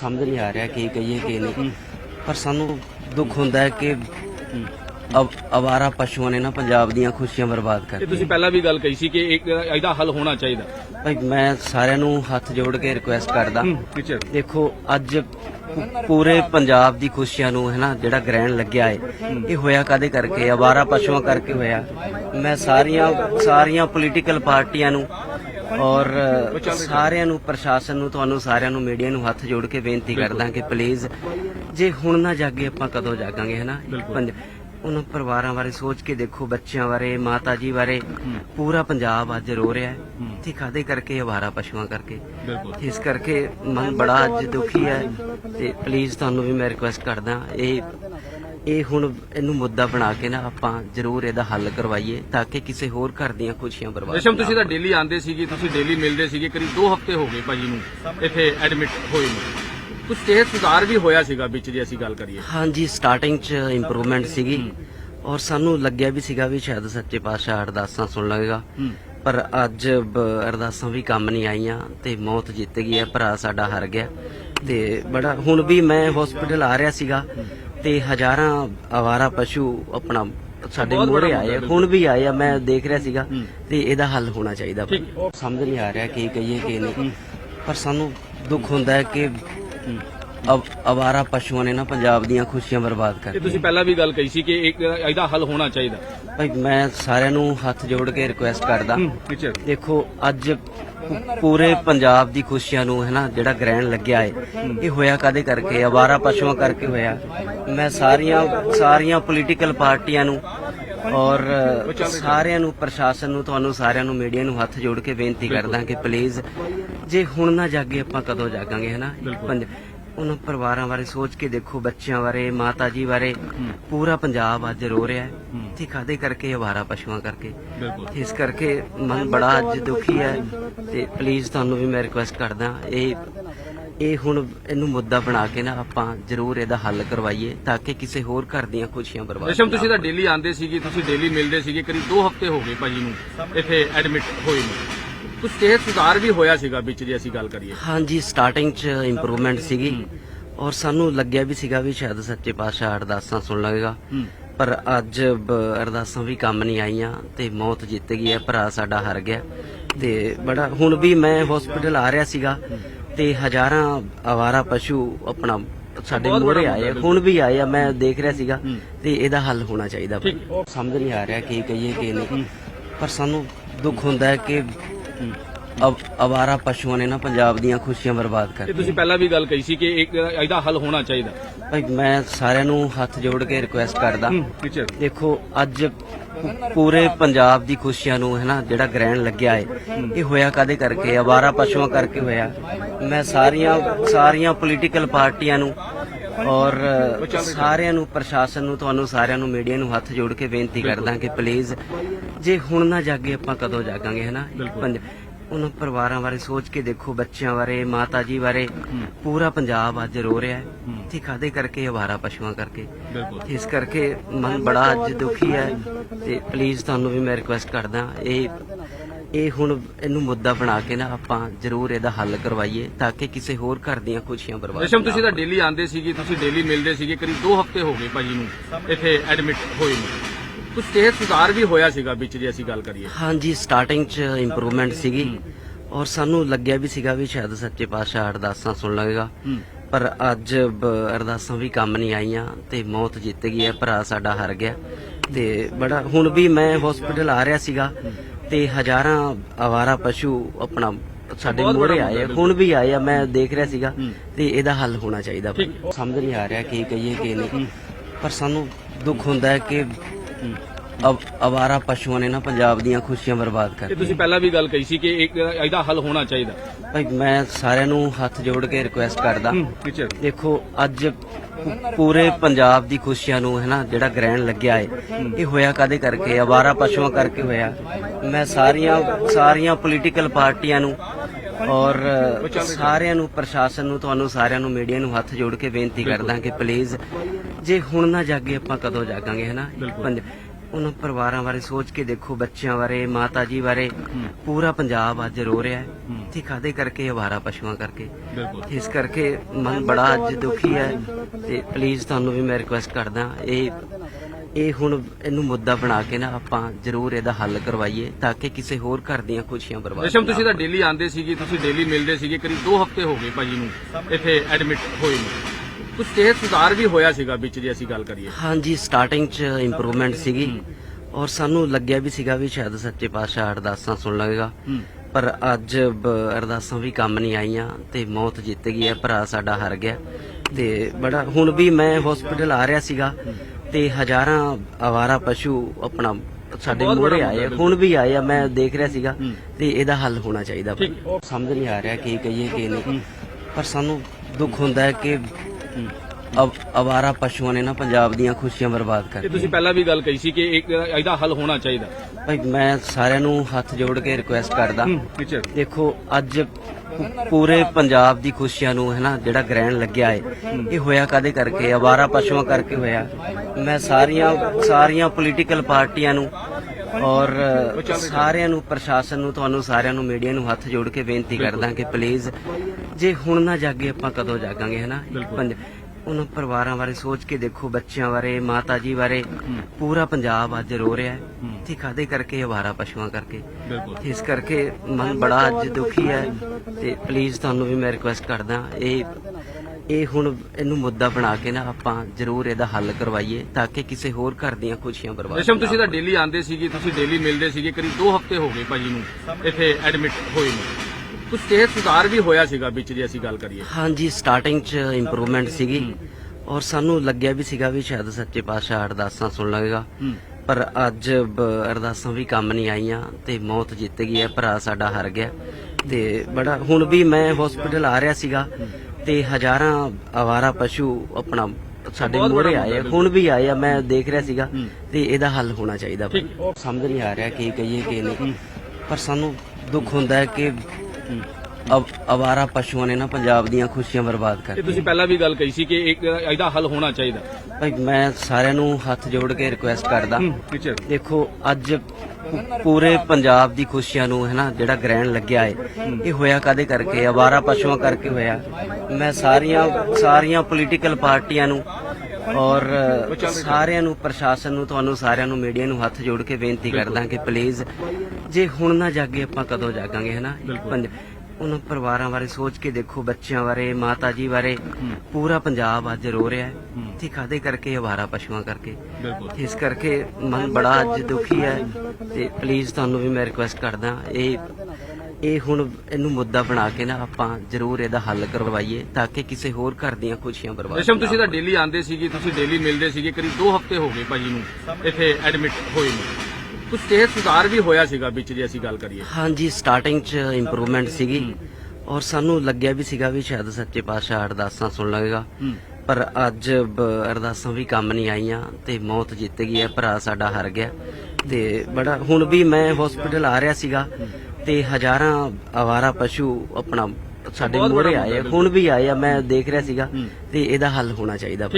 ਸਮਝ ਨਹੀਂ ਆ ਰਿਹਾ ਕੀ ਕਹੀਏ ਕੀ ਨਹੀਂ। ਪਰ ਸਾਨੂੰ ਦੁੱਖ ਹੁੰਦਾ ਹੈ ਕਿ ਅਵ- ਅਵਾਰਾ ਪਸ਼ੂਆਂ ਨੇ ਨਾ ਪੰਜਾਬ ਦੀਆਂ ਖੁਸ਼ੀਆਂ ਬਰਬਾਦ ਕਰ ਇਹ ਤੁਸੀਂ ਪਹਿਲਾਂ ਵੀ ਗੱਲ ਕਹੀ ਸੀ ਕਿ ਇੱਕ ਇਹਦਾ ਹੱਲ ਹੋਣਾ ਚਾਹੀਦਾ। ਭਾਈ ਮੈਂ ਸਾਰਿਆਂ ਨੂੰ ਹੱਥ ਜੋੜ ਕੇ ਰਿਕੁਐਸਟ ਕਰਦਾ। ਟੀਚਰ ਦੇਖੋ ਅੱਜ ਪੂਰੇ ਪੰਜਾਬ ਦੀ ਖੁਸ਼ੀਆਂ ਨੂੰ ਹੈ ਨਾ ਜਿਹੜਾ ਗ੍ਰਹਿਣ ਲੱਗਿਆ ਹੈ ਇਹ ਹੋਇਆ ਕਾਦੇ ਕਰਕੇ? ਅਵਾਰਾ ਪਸ਼ੂਆਂ ਕਰਕੇ ਹੋਇਆ। ਮੈਂ ਸਾਰੀਆਂ ਸਾਰੀਆਂ ਪੋਲੀਟੀਕਲ ਪਾਰਟੀਆਂ ਨੂੰ ਔਰ ਸਾਰਿਆਂ ਨੂੰ ਪ੍ਰਸ਼ਾਸਨ ਨੂੰ ਤੁਹਾਨੂੰ ਸਾਰਿਆਂ ਨੂੰ ਮੀਡੀਆ ਨੂੰ ਹੱਥ ਜੋੜ ਕੇ ਬੇਨਤੀ ਕਰਦਾ ਕਿ ਪਲੀਜ਼ ਜੇ ਹੁਣ ਨਾ ਜਾਗੇ ਆਪਾਂ ਕਦੋਂ ਜਾਗਾਂਗੇ ਹੈ ਨਾ ਪੰਜ- ਉਹਨਾਂ ਪਰਿਵਾਰਾਂ ਬਾਰੇ ਸੋਚ ਕੇ ਦੇਖੋ ਬੱਚਿਆਂ ਬਾਰੇ ਮਾਤਾ ਜੀ ਬਾਰੇ ਪੂਰਾ ਪੰਜਾਬ ਅੱਜ ਰੋ ਰਿਹਾ ਹੈ। ਤੇ ਕਾਦੇ ਕਰਕੇ? ਅਵਾਰਾ ਪਸ਼ੂਆਂ ਕਰਕੇ। ਇਸ ਕਰਕੇ ਮਨ ਬੜਾ ਅੱਜ ਦੁਖੀ ਹੈ। ਤੇ ਪਲੀਜ਼ ਤੁਹਾਨੂੰ ਵੀ ਮੈਂ ਰਿਕੁਐਸਟ ਕਰਦਾ ਇਹ ਇਹ ਹੁਣ ਇਹਨੂੰ ਮੁੱਦਾ ਬਣਾ ਕੇ ਨਾ ਆਪਾਂ ਜ਼ਰੂਰ ਇਹਦਾ ਹੱਲ ਕਰਵਾਈਏ ਤਾਂ ਕਿ ਕਿਸੇ ਹੋਰ ਘਰ ਦੀਆਂ ਖੁਸ਼ੀਆਂ ਬਰਬਾਦ ਰੇਸ਼ਮ ਤੁਸੀਂ ਤਾਂ ਡੇਲੀ ਆਉਂਦੇ ਸੀਗੇ ਤੁਸੀਂ ਡੇਲੀ ਮਿਲਦੇ ਸੀਗੇ ਕਰੀਬ 2 ਹਫ਼ਤੇ ਹੋ ਗਏ ਭਾਜੀ ਨੂੰ ਇੱਥੇ ਐਡਮਿਟ ਹੋਏ ਨੂੰ। ਕੁਝ ਸਿਹਤ ਸੁਧਾਰ ਵੀ ਹੋਇਆ ਸੀਗਾ ਵਿੱਚ ਜੇ ਅਸੀਂ ਗੱਲ ਕਰੀਏ। ਹਾਂਜੀ ਸਟਾਰਟਿੰਗ ਚ ਇੰਪਰੂਵਮੈਂਟ ਸੀਗੀ ਔਰ ਸਾਨੂੰ ਲੱਗਿਆ ਵੀ ਸੀਗਾ ਵੀ ਸ਼ਾਇਦ ਸੱਚੇ ਪਾਤਸ਼ਾਹ ਅਰਦਾਸਾਂ ਸੁਣ ਲਵੇਗਾ। ਪਰ ਅੱਜ ਬ- ਅਰਦਾਸਾਂ ਵੀ ਕੰਮ ਨਹੀਂ ਆਈਆਂ ਤੇ ਮੌਤ ਜਿੱਤ ਗਈ ਹੈ ਭਰਾ ਸਾਡਾ ਹਾਰ ਗਿਆ ਤੇ ਬੜਾ ਹੁਣ ਵੀ ਮੈਂ ਹਸਪੀਟਲ ਆ ਰਿਹਾ ਸੀਗਾ। ਤੇ ਹਜ਼ਾਰਾਂ ਆਵਾਰਾ ਪਸ਼ੂ ਆਪਣਾ ਸਾਡੇ ਮੋਹਰੇ ਆਏ ਆ, ਹੁਣ ਵੀ ਆਏ ਆ ਮੈਂ ਦੇਖ ਰਿਹਾ ਸੀਗਾ ਤੇ ਇਹਦਾ ਹੱਲ ਹੋਣਾ ਚਾਹੀਦਾ ਠੀਕ। ਸਮਝ ਨਹੀਂ ਆ ਰਿਹਾ ਕੀ ਕਹੀਏ ਕੀ ਨਹੀਂ। ਪਰ ਸਾਨੂੰ ਦੁੱਖ ਹੁੰਦਾ ਹੈ ਕਿ ਅਵ- ਅਵਾਰਾ ਪਸ਼ੂਆਂ ਨੇ ਨਾ ਪੰਜਾਬ ਦੀਆਂ ਖੁਸ਼ੀਆਂ ਬਰਬਾਦ ਕਰ ਇਹ ਤੁਸੀਂ ਪਹਿਲਾਂ ਵੀ ਗੱਲ ਕਹੀ ਸੀ ਕਿ ਇੱਕ ਇਹਦਾ ਹੱਲ ਹੋਣਾ ਚਾਹੀਦਾ। ਭਾਈ ਮੈਂ ਸਾਰਿਆਂ ਨੂੰ ਹੱਥ ਜੋੜ ਕੇ ਰਿਕੁਐਸਟ ਕਰਦਾ। ਦੇਖੋ ਅੱਜ ਪੂਰੇ ਪੰਜਾਬ ਦੀ ਖੁਸ਼ੀਆਂ ਨੂੰ ਹੈ ਨਾ ਜਿਹੜਾ ਗ੍ਰਹਿਣ ਲੱਗਿਆ ਹੈ ਇਹ ਹੋਇਆ ਕਾਦੇ ਕਰਕੇ ਅਵਾਰਾ ਪਸ਼ੂਆਂ ਕਰਕੇ ਹੋਇਆ। ਮੈਂ ਸਾਰੀਆਂ ਸਾਰੀਆਂ ਪੋਲੀਟੀਕਲ ਪਾਰਟੀਆਂ ਨੂੰ ਔਰ ਸਾਰਿਆਂ ਨੂੰ ਪ੍ਰਸ਼ਾਸਨ ਨੂੰ ਤੁਹਾਨੂੰ ਸਾਰਿਆਂ ਨੂੰ ਮੀਡੀਆ ਨੂੰ ਹੱਥ ਜੋੜ ਕੇ ਬੇਨਤੀ ਕਰਦਾ ਕਿ ਪਲੀਜ਼ ਜੇ ਹੁਣ ਨਾ ਜਾਗੇ ਆਪਾਂ ਕਦੋਂ ਜਾਗਾਂਗੇ ਹੈ ਨਾ ਉਹਨਾਂ ਪਰਿਵਾਰਾਂ ਬਾਰੇ ਸੋਚ ਕੇ ਦੇਖੋ ਬੱਚਿਆਂ ਬਾਰੇ ਮਾਤਾ ਜੀ ਬਾਰੇ ਪੂਰਾ ਪੰਜਾਬ ਅੱਜ ਰੋ ਰਿਹਾ ਹੈ। ਤੇ ਕਾਦੇ ਕਰਕੇ ਅਵਾਰਾ ਪਸ਼ੂਆਂ ਕਰਕੇ। ਇਸ ਕਰਕੇ ਮਨ ਬੜਾ ਅੱਜ ਦੁਖੀ ਹੈ। ਤੇ ਪਲੀਜ਼ ਤੁਹਾਨੂੰ ਵੀ ਮੈਂ ਰਿਕੁਐਸਟ ਕਰਦਾ ਇਹ ਇਹ ਹੁਣ ਇਹਨੂੰ ਮੁੱਦਾ ਬਣਾ ਕੇ ਨਾ ਆਪਾਂ ਜ਼ਰੂਰ ਇਹਦਾ ਹੱਲ ਕਰਵਾਈਏ ਤਾਂ ਕਿ ਕਿਸੇ ਹੋਰ ਘਰ ਦੀਆਂ ਖੁਸ਼ੀਆਂ ਬਰਬਾਦ ਰੇਸ਼ਮ ਤੁਸੀਂ ਤਾਂ ਡੇਲੀ ਆਉਂਦੇ ਸੀਗੇ ਤੁਸੀਂ ਡੇਲੀ ਮਿਲਦੇ ਸੀਗੇ ਕਰੀਬ 2 ਹਫ਼ਤੇ ਹੋ ਗਏ ਭਾਜੀ ਨੂੰ ਇੱਥੇ ਐਡਮਿਟ ਹੋਏ ਨੂੰ। ਕੁਝ ਸਿਹਤ ਸੁਧਾਰ ਵੀ ਹੋਇਆ ਸੀਗਾ ਵਿੱਚ ਜੇ ਅਸੀਂ ਗੱਲ ਕਰੀਏ। ਹਾਂਜੀ ਸਟਾਰਟਿੰਗ ਚ ਇੰਪਰੂਵਮੈਂਟ ਸੀਗੀ। ਔਰ ਸਾਨੂੰ ਲੱਗਿਆ ਵੀ ਸੀਗਾ ਵੀ ਸ਼ਾਇਦ ਸੱਚੇ ਪਾਤਸ਼ਾਹ ਅਰਦਾਸਾਂ ਸੁਣ ਲਵੇਗਾ। ਪਰ ਅੱਜ ਅਰਦਾਸਾਂ ਵੀ ਕੰਮ ਨਹੀਂ ਆਈਆਂ ਤੇ ਮੌਤ ਜਿੱਤ ਗਈ ਹੈ ਭਰਾ ਸਾਡਾ ਹਾਰ ਗਿਆ। ਤੇ ਬੜਾ ਹੁਣ ਵੀ ਮੈਂ ਹਸਪੀਟਲ ਆ ਰਿਹਾ ਸੀਗਾ ਤੇ ਹਜ਼ਾਰਾਂ ਆਵਾਰਾ ਪਸ਼ੂ ਆਪਣਾ ਸਾਡੇ ਬੜਾ ਆਏ ਹੁਣ ਵੀ ਆਏ ਆ ਮੈਂ ਦੇਖ ਰਿਹਾ ਸੀਗਾ ਤੇ ਇਹਦਾ ਹੱਲ ਹੋਣਾ ਚਾਹੀਦਾ। ਸਮਝ ਨਹੀਂ ਆ ਰਿਹਾ ਕੀ ਕਹੀਏ ਕੀ ਨਹੀਂ। ਪਰ ਸਾਨੂੰ ਦੁੱਖ ਹੁੰਦਾ ਹੈ ਕਿ ਅਵਾਰਾ ਪਸ਼ੂਆਂ ਨੇ ਨਾ ਪੰਜਾਬ ਦੀਆਂ ਖੁਸ਼ੀਆਂ ਬਰਬਾਦ ਕਰ ਇਹ ਤੁਸੀਂ ਪਹਿਲਾਂ ਵੀ ਗੱਲ ਕਹੀ ਸੀ ਕਿ ਇੱਕ ਇਹਦਾ ਹੱਲ ਹੋਣਾ ਚਾਹੀਦਾ। ਭਾਈ ਮੈਂ ਸਾਰਿਆਂ ਨੂੰ ਹੱਥ ਜੋੜ ਕੇ ਰਿਕੁਐਸਟ ਕਰਦਾ। ਟੀਚਰ ਦੇਖੋ ਅੱਜ ਪੂਰੇ ਪੰਜਾਬ ਦੀ ਖੁਸ਼ੀਆਂ ਨੂੰ ਹੈ ਨਾ ਜਿਹੜਾ ਗ੍ਰਹਿਣ ਲੱਗਿਆ ਹੈ ਇਹ ਹੋਇਆ ਕਾਦੇ ਕਰਕੇ? ਅਵਾਰਾ ਪਸ਼ੂਆਂ ਕਰਕੇ ਹੋਇਆ। ਮੈਂ ਸਾਰੀਆਂ ਸਾਰੀਆਂ ਪੋਲੀਟੀਕਲ ਪਾਰਟੀਆਂ ਨੂੰ ਔਰ ਸਾਰਿਆਂ ਨੂੰ ਪ੍ਰਸ਼ਾਸਨ ਨੂੰ ਤੁਹਾਨੂੰ ਸਾਰਿਆਂ ਨੂੰ ਮੀਡੀਆ ਨੂੰ ਹੱਥ ਜੋੜ ਕੇ ਬੇਨਤੀ ਕਰਦਾ ਕਿ ਪਲੀਜ਼ ਜੇ ਹੁਣ ਨਾ ਜਾਗੇ ਆਪਾਂ ਕਦੋਂ ਜਾਗਾਂਗੇ ਹੈ ਨਾ ਪੰਜ- ਉਹਨਾਂ ਪਰਿਵਾਰਾਂ ਬਾਰੇ ਸੋਚ ਕੇ ਦੇਖੋ ਬੱਚਿਆਂ ਬਾਰੇ ਮਾਤਾ ਜੀ ਬਾਰੇ। ਪੂਰਾ ਪੰਜਾਬ ਅੱਜ ਰੋ ਰਿਹਾ ਹੈ। ਤੇ ਕਾਦੇ ਕਰਕੇ ਅਵਾਰਾ ਪਸ਼ੂਆਂ ਕਰਕੇ। ਬਿਲਕੁਲ। ਇਸ ਕਰਕੇ ਮਨ ਬੜਾ ਅੱਜ ਦੁਖੀ ਹੈ। ਤੇ ਪਲੀਜ਼ ਤੁਹਾਨੂੰ ਵੀ ਮੈਂ ਰਿਕੁਐਸਟ ਕਰਦਾ ਇਹ ਇਹ ਹੁਣ ਇਹਨੂੰ ਮੁੱਦਾ ਬਣਾ ਕੇ ਨਾ ਆਪਾਂ ਜ਼ਰੂਰ ਇਹਦਾ ਹੱਲ ਕਰਵਾਈਏ ਤਾਂ ਕਿ ਕਿਸੇ ਹੋਰ ਘਰ ਦੀਆਂ ਖੁਸ਼ੀਆਂ ਬਰਬਾਦ ਰੇਸ਼ਮ ਨਾ ਤੁਸੀਂ ਤਾਂ ਡੇਲੀ ਆਉਂਦੇ ਸੀਗੇ ਤੁਸੀਂ ਡੇਲੀ ਮਿਲਦੇ ਸੀਗੇ ਕਰੀਬ 2 ਹਫ਼ਤੇ ਹੋ ਗਏ ਭਾਜੀ ਨੂੰ ਇੱਥੇ ਐਡਮਿਟ ਹੋਏ ਨੂੰ। ਕੁਝ ਸਿਹਤ ਸੁਧਾਰ ਵੀ ਹੋਇਆ ਸੀਗਾ ਵਿੱਚ ਜੇ ਅਸੀਂ ਗੱਲ ਕਰੀਏ। ਹਾਂਜੀ ਸਟਾਰਟਿੰਗ ਚ ਇੰਪਰੂਵਮੈਂਟ ਸੀਗੀ। ਔਰ ਸਾਨੂੰ ਲੱਗਿਆ ਵੀ ਸੀਗਾ ਵੀ ਸ਼ਾਇਦ ਸੱਚੇ ਪਾਤਸ਼ਾਹ ਅਰਦਾਸਾਂ ਸੁਣ ਲਵੇਗਾ ਪਰ ਅੱਜ ਅਰਦਾਸਾਂ ਵੀ ਕੰਮ ਨਹੀਂ ਆਈਆਂ ਤੇ ਮੌਤ ਜਿੱਤ ਗਈ ਹੈ ਭਰਾ ਸਾਡਾ ਹਾਰ ਗਿਆ। ਤੇ ਬੜਾ ਹੁਣ ਵੀ ਮੈਂ ਹਸਪੀਟਲ ਆ ਰਿਹਾ ਸੀਗਾ ਤੇ ਹਜ਼ਾਰਾਂ ਆਵਾਰਾ ਪਸ਼ੂ ਆਪਣਾ ਸਾਡੇ ਮੋਹਰੇ ਆਏ ਹੁਣ ਵੀ ਆਏ ਆ ਮੈਂ ਦੇਖ ਰਿਹਾ ਸੀਗਾ ਤੇ ਇਹਦਾ ਹੱਲ ਹੋਣਾ ਚਾਹੀਦਾ। ਸਮਝ ਨਹੀਂ ਆ ਰਿਹਾ ਕੀ ਕਹੀਏ ਕੀ ਨਹੀਂ। ਪਰ ਸਾਨੂੰ ਦੁੱਖ ਹੁੰਦਾ ਹੈ ਕਿ ਅਵਾਰਾ ਪਸ਼ੂਆਂ ਨੇ ਨਾ ਪੰਜਾਬ ਦੀਆਂ ਖੁਸ਼ੀਆਂ ਬਰਬਾਦ ਕਰ ਇਹ ਤੁਸੀਂ ਪਹਿਲਾਂ ਵੀ ਗੱਲ ਕਹੀ ਸੀ ਕਿ ਇੱਕ ਇਹਦਾ ਹੱਲ ਹੋਣਾ ਚਾਹੀਦਾ। ਭਾਈ ਮੈਂ ਸਾਰਿਆਂ ਨੂੰ ਹੱਥ ਜੋੜ ਕੇ ਰਿਕੁਐਸਟ ਕਰਦਾ। ਟੀਚਰ ਦੇਖੋ ਅੱਜ ਪੂਰੇ ਪੰਜਾਬ ਦੀ ਖੁਸ਼ੀਆਂ ਨੂੰ ਹੈ ਨਾ ਜਿਹੜਾ ਗ੍ਰਹਿਣ ਲੱਗਿਆ ਹੈ ਇਹ ਹੋਇਆ ਕਾਦੇ ਕਰਕੇ? ਅਵਾਰਾ ਪਸ਼ੂਆਂ ਕਰਕੇ ਹੋਇਆ। ਮੈਂ ਸਾਰੀਆਂ ਸਾਰੀਆਂ ਪੋਲੀਟੀਕਲ ਪਾਰਟੀਆਂ ਨੂੰ ਔਰ ਸਾਰਿਆਂ ਨੂੰ ਪ੍ਰਸ਼ਾਸਨ ਨੂੰ ਤੁਹਾਨੂੰ ਸਾਰਿਆਂ ਨੂੰ ਮੀਡੀਆ ਨੂੰ ਹੱਥ ਜੋੜ ਕੇ ਬੇਨਤੀ ਕਰਦਾ ਕਿ ਪਲੀਜ਼ ਜੇ ਹੁਣ ਨਾ ਜਾਗੇ ਆਪਾਂ ਕਦੋਂ ਜਾਗਾਂਗੇ ਹੈ ਨਾ ਪੰਜ- ਉਹਨਾਂ ਪਰਿਵਾਰਾਂ ਬਾਰੇ ਸੋਚ ਕੇ ਦੇਖੋ ਬੱਚਿਆਂ ਬਾਰੇ ਮਾਤਾ ਜੀ ਬਾਰੇ। ਪੂਰਾ ਪੰਜਾਬ ਅੱਜ ਰੋ ਰਿਹਾ ਹੈ। ਤੇ ਕਾਦੇ ਕਰਕੇ? ਅਵਾਰਾ ਪਸ਼ੂਆਂ ਕਰਕੇ। ਬਿਲਕੁਲ। ਇਸ ਕਰਕੇ ਮਨ ਬੜਾ ਅੱਜ ਦੁਖੀ ਹੈ। ਤੇ ਪਲੀਜ਼ ਤੁਹਾਨੂੰ ਵੀ ਮੈਂ ਰਿਕੁਐਸਟ ਕਰਦਾ ਇਹ ਇਹ ਹੁਣ ਇਹਨੂੰ ਮੁੱਦਾ ਬਣਾ ਕੇ ਨਾ ਆਪਾਂ ਜ਼ਰੂਰ ਇਹਦਾ ਹੱਲ ਕਰਵਾਈਏ ਤਾਂ ਕਿ ਕਿਸੇ ਹੋਰ ਘਰ ਦੀਆਂ ਖੁਸ਼ੀਆਂ ਬਰਬਾਦ ਰੇਸ਼ਮ ਤੁਸੀਂ ਤਾਂ ਡੇਲੀ ਆਉਂਦੇ ਸੀਗੇ ਤੁਸੀਂ ਡੇਲੀ ਮਿਲਦੇ ਸੀਗੇ ਕਰੀਬ 2 ਹਫ਼ਤੇ ਹੋ ਗਏ ਭਾਜੀ ਨੂੰ ਇੱਥੇ ਐਡਮਿਟ ਹੋਏ ਨੂੰ। ਕੁਝ ਸਿਹਤ ਸੁਧਾਰ ਵੀ ਹੋਇਆ ਸੀਗਾ ਵਿੱਚ ਜੇ ਅਸੀਂ ਗੱਲ ਕਰੀਏ। ਹਾਂਜੀ ਸਟਾਰਟਿੰਗ ਚ ਇੰਪਰੂਵਮੈਂਟ ਸੀਗੀ। ਔਰ ਸਾਨੂੰ ਲੱਗਿਆ ਵੀ ਸੀਗਾ ਵੀ ਸ਼ਾਇਦ ਸੱਚੇ ਪਾਤਸ਼ਾਹ ਅਰਦਾਸਾਂ ਸੁਣ ਲਵੇਗਾ। ਪਰ ਅੱਜ ਅਰਦਾਸਾਂ ਵੀ ਕੰਮ ਨਹੀਂ ਆਈਆਂ ਤੇ ਮੌਤ ਜਿੱਤ ਗਈ ਹੈ ਭਰਾ ਸਾਡਾ ਹਾਰ ਗਿਆ। ਤੇ ਬੜਾ ਹੁਣ ਵੀ ਮੈਂ ਹਸਪੀਟਲ ਆ ਰਿਹਾ ਸੀਗਾ ਤੇ ਹਜ਼ਾਰਾਂ ਆਵਾਰਾ ਪਸ਼ੂ ਆਪਣਾ ਸਾਡੇ ਮੂਹਰੇ ਆਏ ਹੁਣ ਵੀ ਆਏ ਆ ਮੈਂ ਦੇਖ ਰਿਹਾ ਸੀਗਾ। ਤੇ ਇਹਦਾ ਹੱਲ ਹੋਣਾ ਚਾਹੀਦਾ। ਸਮਝ ਨਹੀਂ ਆ ਰਿਹਾ ਕੀ ਕਹੀਏ ਕੀ ਨਹੀਂ। ਪਰ ਸਾਨੂੰ ਦੁੱਖ ਹੁੰਦਾ ਹੈ ਕਿ ਅਵ- ਅਵਾਰਾ ਪਸ਼ੂਆਂ ਨੇ ਨਾ ਪੰਜਾਬ ਦੀਆਂ ਖੁਸ਼ੀਆਂ ਬਰਬਾਦ ਕਰ ਇਹ ਤੁਸੀਂ ਪਹਿਲਾਂ ਵੀ ਗੱਲ ਕਹੀ ਸੀ ਕਿ ਇੱਕ ਇਹਦਾ ਹੱਲ ਹੋਣਾ ਚਾਹੀਦਾ। ਭਾਈ ਮੈਂ ਸਾਰਿਆਂ ਨੂੰ ਹੱਥ ਜੋੜ ਕੇ ਰਿਕੁਐਸਟ ਕਰਦਾ। ਟੀਚਰ ਦੇਖੋ ਅੱਜ ਪੂਰੇ ਪੰਜਾਬ ਦੀ ਖੁਸ਼ੀਆਂ ਨੂੰ ਹੈ ਨਾ ਜਿਹੜਾ ਗ੍ਰਹਿਣ ਲੱਗਿਆ ਹੈ। ਇਹ ਹੋਇਆ ਕਾਦੇ ਕਰਕੇ? ਅਵਾਰਾ ਪਸ਼ੂਆਂ ਕਰਕੇ ਹੋਇਆ। ਮੈਂ ਸਾਰੀਆਂ ਸਾਰੀਆਂ ਪੋਲੀਟੀਕਲ ਪਾਰਟੀਆਂ ਨੂੰ ਔਰ ਸਾਰਿਆਂ ਨੂੰ ਪ੍ਰਸ਼ਾਸਨ ਨੂੰ ਤੁਹਾਨੂੰ ਸਾਰਿਆਂ ਨੂੰ ਮੀਡੀਆ ਨੂੰ ਹੱਥ ਜੋੜ ਕੇ ਬੇਨਤੀ ਕਰਦਾ ਕਿ ਪਲੀਜ਼ ਜੇ ਹੁਣ ਨਾ ਜਾਗੇ ਆਪਾਂ ਕਦੋਂ ਜਾਗਾਂਗੇ ਹੈ ਨਾ ਪੰਜ- ਉਹਨਾਂ ਪਰਿਵਾਰਾਂ ਬਾਰੇ ਸੋਚ ਕੇ ਦੇਖੋ ਬੱਚਿਆਂ ਬਾਰੇ ਮਾਤਾ ਜੀ ਬਾਰੇ। ਪੂਰਾ ਪੰਜਾਬ ਅੱਜ ਰੋ ਰਿਹਾ ਹੈ। ਤੇ ਕਾਦੇ ਕਰਕੇ? ਅਵਾਰਾ ਪਸ਼ੂਆਂ ਕਰਕੇ। ਇਸ ਕਰਕੇ ਮਨ ਬੜਾ ਅੱਜ ਦੁਖੀ ਹੈ। ਤੇ ਪਲੀਜ਼ ਤੁਹਾਨੂੰ ਵੀ ਮੈਂ ਰਿਕੁਐਸਟ ਕਰਦਾ ਇਹ ਇਹ ਹੁਣ ਇਹਨੂੰ ਮੁੱਦਾ ਬਣਾ ਕੇ ਨਾ ਆਪਾਂ ਜ਼ਰੂਰ ਇਹਦਾ ਹੱਲ ਕਰਵਾਈਏ ਤਾਂ ਕਿ ਕਿਸੇ ਹੋਰ ਘਰ ਦੀਆਂ ਖੁਸ਼ੀਆਂ ਬਰਬਾਦ ਰੇਸ਼ਮ ਤੁਸੀਂ ਤਾਂ ਡੇਲੀ ਆਉਂਦੇ ਸੀਗੇ ਤੁਸੀਂ ਡੇਲੀ ਮਿਲਦੇ ਸੀਗੇ ਕਰੀਬ 2 ਹਫ਼ਤੇ ਹੋ ਗਏ ਭਾਜੀ ਨੂੰ ਇੱਥੇ ਐਡਮਿਟ ਹੋਏ ਨੂੰ। ਕੁਝ ਸਿਹਤ ਸੁਧਾਰ ਵੀ ਹੋਇਆ ਸੀਗਾ ਵਿੱਚ ਜੇ ਅਸੀਂ ਗੱਲ ਕਰੀਏ। ਹਾਂਜੀ ਸਟਾਰਟਿੰਗ ਚ ਇੰਪਰੂਵਮੈਂਟ ਸੀਗੀ ਔਰ ਸਾਨੂੰ ਲੱਗਿਆ ਵੀ ਸੀਗਾ ਵੀ ਸ਼ਾਇਦ ਸੱਚੇ ਪਾਤਸ਼ਾਹ ਅਰਦਾਸਾਂ ਸੁਣ ਲਵੇਗਾ। ਪਰ ਅੱਜ ਅਰਦਾਸਾਂ ਵੀ ਕੰਮ ਨਹੀਂ ਆਈਆਂ ਤੇ ਮੌਤ ਜਿੱਤ ਗਈ ਹੈ ਭਰਾ ਸਾਡਾ ਹਾਰ ਗਿਆ ਤੇ ਬੜਾ ਹੁਣ ਵੀ ਮੈਂ ਹਸਪੀਟਲ ਆ ਰਿਹਾ ਸੀਗਾ। ਤੇ ਹਜ਼ਾਰਾਂ ਆਵਾਰਾ ਪਸ਼ੂ ਆਪਣਾ ਸਾਡੇ ਮੂਹਰੇ ਆਏ ਆ, ਹੁਣ ਵੀ ਆਏ ਆ ਮੈਂ ਦੇਖ ਰਿਹਾ ਸੀਗਾ। ਤੇ ਇਹਦਾ ਹੱਲ ਹੋਣਾ ਚਾਹੀਦਾ। ਸਮਝ ਨਹੀਂ ਆ ਰਿਹਾ ਕੀ ਕਹੀਏ ਕੀ ਨਹੀਂ ਪਰ ਸਾਨੂੰ ਦੁੱਖ ਹੁੰਦਾ ਹੈ ਕਿ ਅਵ- ਅਵਾਰਾ ਪਸ਼ੂਆਂ ਨੇ ਨਾ ਪੰਜਾਬ ਦੀਆਂ ਖੁਸ਼ੀਆਂ ਬਰਬਾਦ ਕਰ ਇਹ ਤੁਸੀਂ ਪਹਿਲਾਂ ਵੀ ਗੱਲ ਕਹੀ ਸੀ ਕਿ ਇੱਕ ਇਹਦਾ ਹੱਲ ਹੋਣਾ ਚਾਹੀਦਾ। ਭਾਈ ਮੈਂ ਸਾਰਿਆਂ ਨੂੰ ਹੱਥ ਜੋੜ ਕੇ ਰਿਕੁਐਸਟ ਕਰਦਾ। ਟੀਚਰ ਦੇਖੋ ਅੱਜ ਪੂਰੇ ਪੰਜਾਬ ਦੀ ਖੁਸ਼ੀਆਂ ਨੂੰ ਹੈ ਨਾ ਜਿਹੜਾ ਗ੍ਰਹਿਣ ਲੱਗਿਆ ਹੈ। ਇਹ ਹੋਇਆ ਕਾਦੇ ਕਰਕੇ? ਅਵਾਰਾ ਪਸ਼ੂਆਂ ਕਰਕੇ ਹੋਇਆ। ਮੈਂ ਸਾਰੀਆਂ ਸਾਰੀਆਂ ਪੋਲੀਟੀਕਲ ਪਾਰਟੀਆਂ ਨੂੰ ਔਰ ਸਾਰਿਆਂ ਨੂੰ ਪ੍ਰਸ਼ਾਸਨ ਨੂੰ ਤੁਹਾਨੂੰ ਸਾਰਿਆਂ ਨੂੰ ਮੀਡੀਆ ਨੂੰ ਹੱਥ ਜੋੜ ਕੇ ਬੇਨਤੀ ਕਰਦਾ ਕਿ ਪਲੀਜ਼ ਜੇ ਹੁਣ ਨਾ ਜਾਗੇ ਆਪਾਂ ਕਦੋਂ ਜਾਗਾਂਗੇ ਹੈ ਨਾ? ਪੰਜ- ਉਹਨਾਂ ਪਰਿਵਾਰਾਂ ਬਾਰੇ ਸੋਚ ਕੇ ਦੇਖੋ ਬੱਚਿਆਂ ਬਾਰੇ ਮਾਤਾ ਜੀ ਬਾਰੇ ਪੂਰਾ ਪੰਜਾਬ ਅੱਜ ਰੋ ਰਿਹਾ ਹੈ। ਤੇ ਕਾਦੇ ਕਰਕੇ ਅਵਾਰਾ ਪਸ਼ੂਆਂ ਕਰਕੇ। ਇਸ ਕਰਕੇ ਮਨ ਬੜਾ ਅੱਜ ਦੁਖੀ ਹੈ ਤੇ ਪਲੀਜ਼ ਤੁਹਾਨੂੰ ਵੀ ਮੈਂ ਰਿਕੁਐਸਟ ਕਰਦਾ ਇਹ ਇਹ ਹੁਣ ਇਹਨੂੰ ਮੁੱਦਾ ਬਣਾ ਕੇ ਨਾ ਆਪਾਂ ਜ਼ਰੂਰ ਇਹਦਾ ਹੱਲ ਕਰਵਾਈਏ ਤਾਂ ਕਿ ਕਿਸੇ ਹੋਰ ਘਰ ਦੀਆਂ ਖੁਸ਼ੀਆਂ ਬਰਬਾਦ ਰੇਸ਼ਮ ਤੁਸੀਂ ਤਾਂ। ਡੇਲੀ ਆਉਂਦੇ ਸੀਗੇ ਤੁਸੀਂ ਡੇਲੀ ਮਿਲਦੇ ਸੀਗੇ ਕਰੀਬ 2 ਹਫ਼ਤੇ ਹੋ ਗਏ ਭਾਜੀ ਨੂੰ ਇੱਥੇ ਐਡਮਿਟ ਹੋਏ ਨੂੰ। ਕੁਝ ਸਿਹਤ ਸੁਧਾਰ ਵੀ ਹੋਇਆ ਸੀਗਾ ਵਿੱਚ ਜੇ ਅਸੀਂ ਗੱਲ ਕਰੀਏ। ਹਾਂਜੀ ਸਟਾਰਟਿੰਗ ਚ ਇੰਪਰੂਵਮੈਂਟ ਸੀਗੀ। ਔਰ ਸਾਨੂੰ ਲੱਗਿਆ ਵੀ ਸੀਗਾ ਵੀ ਸ਼ਾਇਦ ਸੱਚੇ ਪਾਤਸ਼ਾਹ ਅਰਦਾਸਾਂ ਸੁਣ ਲਵੇਗਾ ਪਰ ਅੱਜ ਅਰਦਾਸਾਂ ਵੀ ਕੰਮ ਨਹੀਂ ਆਈਆਂ ਤੇ ਮੌਤ ਜਿੱਤ ਗਈ ਹੈ ਭਰਾ ਸਾਡਾ ਹਾਰ ਗਿਆ। ਤੇ ਬੜਾ ਹੁਣ ਵੀ ਮੈਂ ਹਸਪੀਟਲ ਆ ਰਿਹਾ ਸੀਗਾ ਤੇ ਹਜ਼ਾਰਾਂ ਆਵਾਰਾ ਪਸ਼ੂ ਆਪਣਾ ਸਾਡੇ ਮੂਹਰੇ ਆਏ ਹੁਣ ਵੀ ਆਏ ਆ ਮੈਂ ਦੇਖ ਰਿਹਾ ਸੀਗਾ ਤੇ ਇਹਦਾ ਹੱਲ ਹੋਣਾ ਚਾਹੀਦਾ।